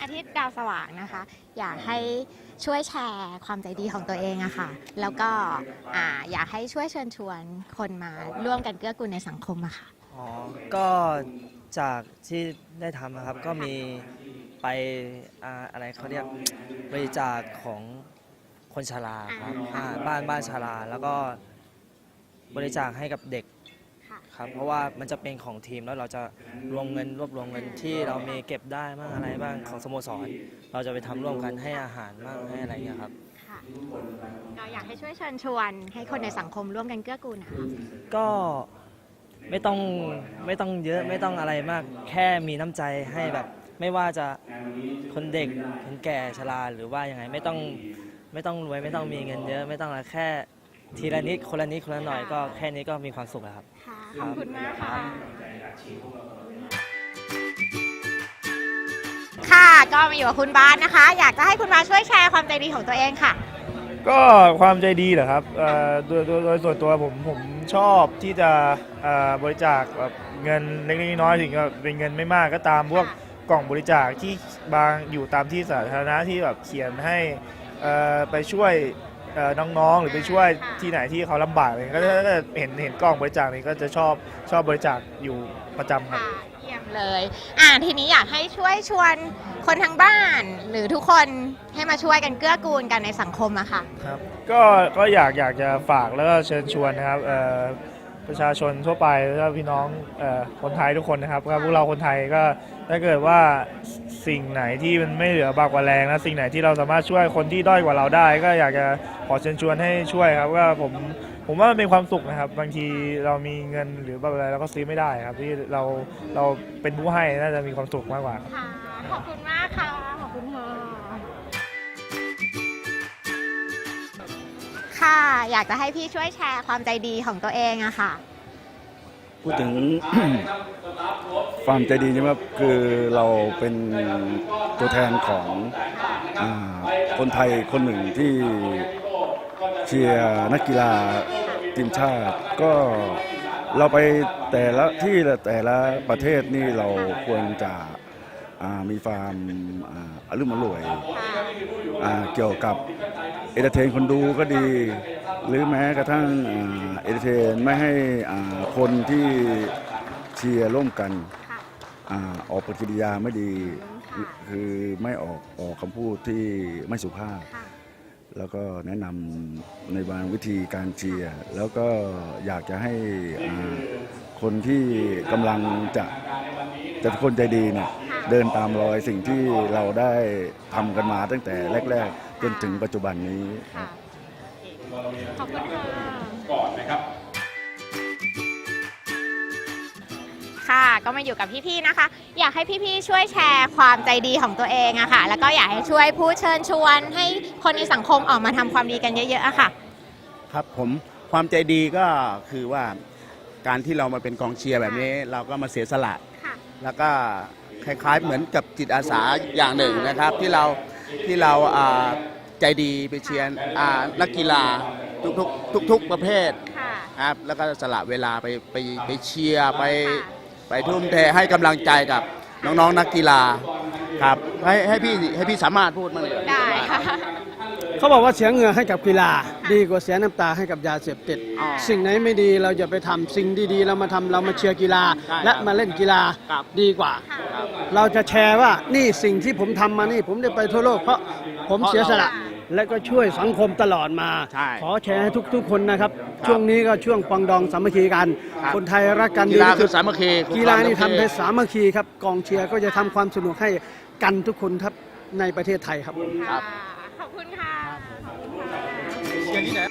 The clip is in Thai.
อาทิตย์ดาวสว่างนะคะ อยากให้ช่วยแชร์ความใจดีของตัวเองอะค่ะ แล้วก็อ่าอยากให้ช่วยเชิญชวนคนมาร่วมกันเกื้อกูลในสังคมอะค่ะ อ๋อ ก็จากที่ได้ทำนะครับ ก็มีไปอ่าอะไรเขาเรียกบริจาคของคนชราครับอ่าอ่าบ้านบ้านชราแล้วก็บริจาคให้กับเด็ก ค่ะครับ เพราะว่ามันจะเป็นของทีมแล้วเราจะรวมเงินรวบรวมเงินที่เรามีเก็บได้บ้างอะไรบ้างของสโมสร เราจะไปทำร่วมกันให้อาหารบ้างให้อะไรเงี้ยครับ ค่ะก็อยากให้ช่วยเชิญชวนให้คนในสังคมร่วมกันเกื้อกูลนะคะก็ไม่ต้องไม่ต้องเยอะไม่ต้องอะไรมาก แค่มีน้ำใจให้แบบ ไม่ว่าจะคนเด็กคนแก่ชราหรือว่ายังไงไม่ต้องไม่ต้องรวยไม่ต้องมีเงินเยอะ ไม่ต้องอะไรแค่ ทีละนิดคนละนิดคนละหน่อยก็แค่นี้ก็มีความสุขแล้วครับ ค่ะขอบคุณมากค่ะ ค่ะก็มาอยู่กับคุณบาสนะคะ อยากจะให้คุณบาสช่วยแชร์ความใจดีของตัวเองค่ะ ก็ความใจดีเหรอครับเอ่อโดยโดยโดยส่วนตัวผมผมชอบที่จะเอ่อบริจาคแบบเงินเล็กๆน้อยๆถึงจะเป็นเงินไม่มากก็ตามพวกกล่องบริจาคที่บางอยู่ตามที่สาธารณะที่แบบเขียนให้เอ่อไปช่วยเอ่อ น้องๆ หรือไปช่วยที่ไหนที่เขาลำบากเลยก็จะก็จะเห็นเห็นกล่องบริจาคนี้ก็จะชอบชอบบริจาคอยู่ประจำครับ ค่ะเยี่ยมเลย อ่าทีนี้อยากให้ช่วยชวนคนทางบ้าน หรือทุกคนให้มาช่วยกันเกื้อกูลกันในสังคมอะค่ะ ครับก็ก็อยากอยากจะฝากแล้วก็เชิญชวนนะครับเอ่อ ประชาชนทั่วไปแล้วก็พี่น้องอคนไทยทุกคนนะครับพวกเราคนไทยก็ถ้าเกิดว่าสิ่งไหนที่มันไม่เหลือบากกว่าแรงนะสิ่งไหนที่เราสามารถช่วยคนที่ด้อยกว่าเราได้ ก็อยากจะขอเชิญชวนให้ช่วยครับว่าผมผมว่ามันเป็นความสุขนะครับ บางทีเรามีเงินหรือแบบอะไรเราก็ซื้อไม่ได้ครับที่เราเราเป็นผู้ให้น่าจะมีความสุขมากกว่าค่ะขอบคุณมากค่ะ ค่ะ อยากจะให้พี่ช่วยแชร์ความใจดีของตัวเองอะค่ะ พูดถึง ความใจดีใช่ไหมครับคือเราเป็นตัวแทนของอาคนไทยคนหนึ่งที่เชียร์นักกีฬาทีมชาติ ก็เราไปแต่ละที่แต่ละประเทศนี่เราควรจะอ่ามีความอ่าอารมณ์อร่วย อ่าเกี่ยวกับ เอนเตอร์เทนคนดูก็ดี หรือแม้กระทั่งเอนเตอร์เทนไม่ให้อ่าคนที่เชียร์ร่วมกันค่ะอาออกปฏิกิริยาไม่ดีค่ะคือไม่ออกออกคำพูดที่ไม่สุภาพค่ะแล้วก็แนะนำในบางวิธีการเชียร์แล้วก็อยากจะให้อ่าคนที่กำลังจะจะเป็นคนใจดีเนี่ย เดินตามรอยสิ่งที่เราได้ทำกันมาตั้งแต่แรก ๆ จนถึงปัจจุบันนี้ค่ะขอบคุณค่ะก่อนนะครับ ค่ะก็มาอยู่กับพี่ๆนะคะ อยากให้พี่ๆช่วยแชร์ความใจดีของตัวเองอะค่ะ แล้วก็อยากให้ช่วยพูดเชิญชวน ให้คนในสังคมออกมาทำความดีกันเยอะๆอะค่ะ ครับผมความใจดีก็คือว่าการที่เรามาเป็นกองเชียร์แบบนี้ เราก็มาเสียสละค่ะ แล้วก็คล้ายๆเหมือนกับจิตอาสาอย่างหนึ่งนะครับ ที่เราที่เราอ่าใจดีไปเชียร์อ่านักกีฬาทุกๆทุกๆประเภทค่ะครับแล้วก็สละเวลาไปไปไปเชียร์ไปค่ะไปทุ่มเทให้กำลังใจกับน้องๆนักกีฬาครับให้ให้พี่ให้พี่สามารถพูดมางเลยได้ค่ะ เขาบอกว่าเสียเหงื่อให้กับกีฬา ดีกว่าเสียน้ำตาให้กับยาเสพติด อ๋อสิ่งไหนไม่ดีเราจะไปทำสิ่งดีๆ เรามาทำเรามาเชียร์กีฬา ใช่ครับและมาเล่นกีฬาครับ ดีกว่าค่ะเราจะแชร์ว่านี่สิ่งที่ผมทำมานี่ ผมได้ไปทั่วโลกเพราะผมเสียสละ และก็ช่วยสังคมตลอดมา ใช่ขอแชร์ให้ทุกๆคนนะครับช่วงนี้ก็ช่วงปองดองสามัคคีกัน ครับคนไทยรักกันกีฬาดีที่คืสุอดสามัคคีกีฬานี่ทำเป็เป็นสามัคคีครับกองเชียร์ก็จะทำความสนุกให้กันทุกคนครับในประเทศไทยครับค่ะ ขอบคุณค่ะ ขอบคุณค่ะ เชียร์ที่ไหน